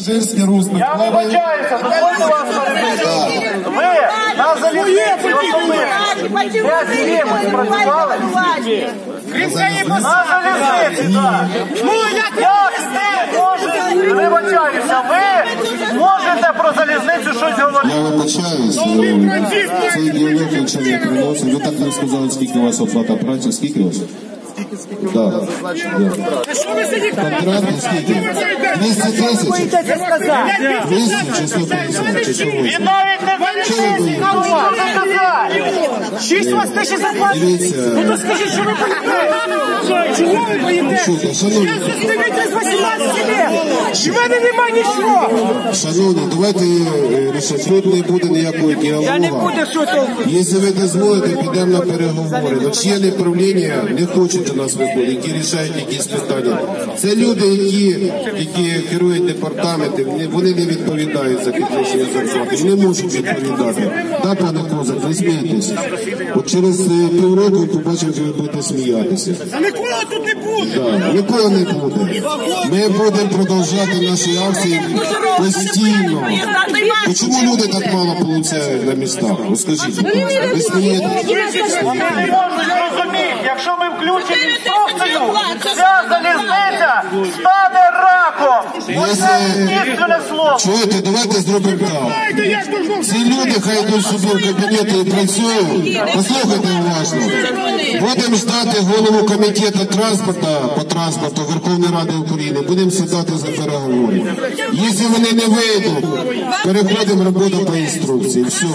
Пасажирський рух Я вибачаюся, дозвольте вас перебити. Ви на залізниці особисто де з кимось працювали? На залізниці, так. Як ви можете, вибачаюся, ви можете про залізницю щось говорити? Я вибачаюсь, е, цей діалог нічого не приносить. Ви так не сказали, скільки у вас оплата праці, скільки у вас? Так. Контракт скільки? 200 тисяч? 200 чи 150 чи чого? Він навіть не залізниці, кому. Шість вас тисяч заплатить. Дивіться, Ну то скажіть, що ви боїтеся? Чого ви поїдете? шановні, Я заставите з 18 лет. І в мене нема нічого. шановні, давайте е, рішати, тут не буде ніякого діалогу. Я не буду що. Якщо ви дозволите, підемо на переговори. Ну, члени правління не хочуть до нас виходити, які рішають якісь питання. Це люди, які, які керують департаментом, вони- не відповідають за підвищення зарплати. Вони можуть відповідати. Да, пане Козак, ви смієтесь. От через е, півроку ви побачите, що ви будете сміятися. А нікого тут не буде. Да, нікого не буде. Ми будемо продовжувати наші акції постійно. Ну, Чому люди так мало получають на містах? Скажіть, ви зрозуміти, якщо ми включимо залізниця стане раком. Слово. Чуєте, давайте зробимо так. Ці люди хай йдуть собі в кабінети і працюють. Послухайте уважно. Будемо ждати голову комітету транспорту по транспорту Верховної Ради України. Будемо сідати за переговори. Якщо вони не вийдуть, переходимо роботу по інструкції. Все.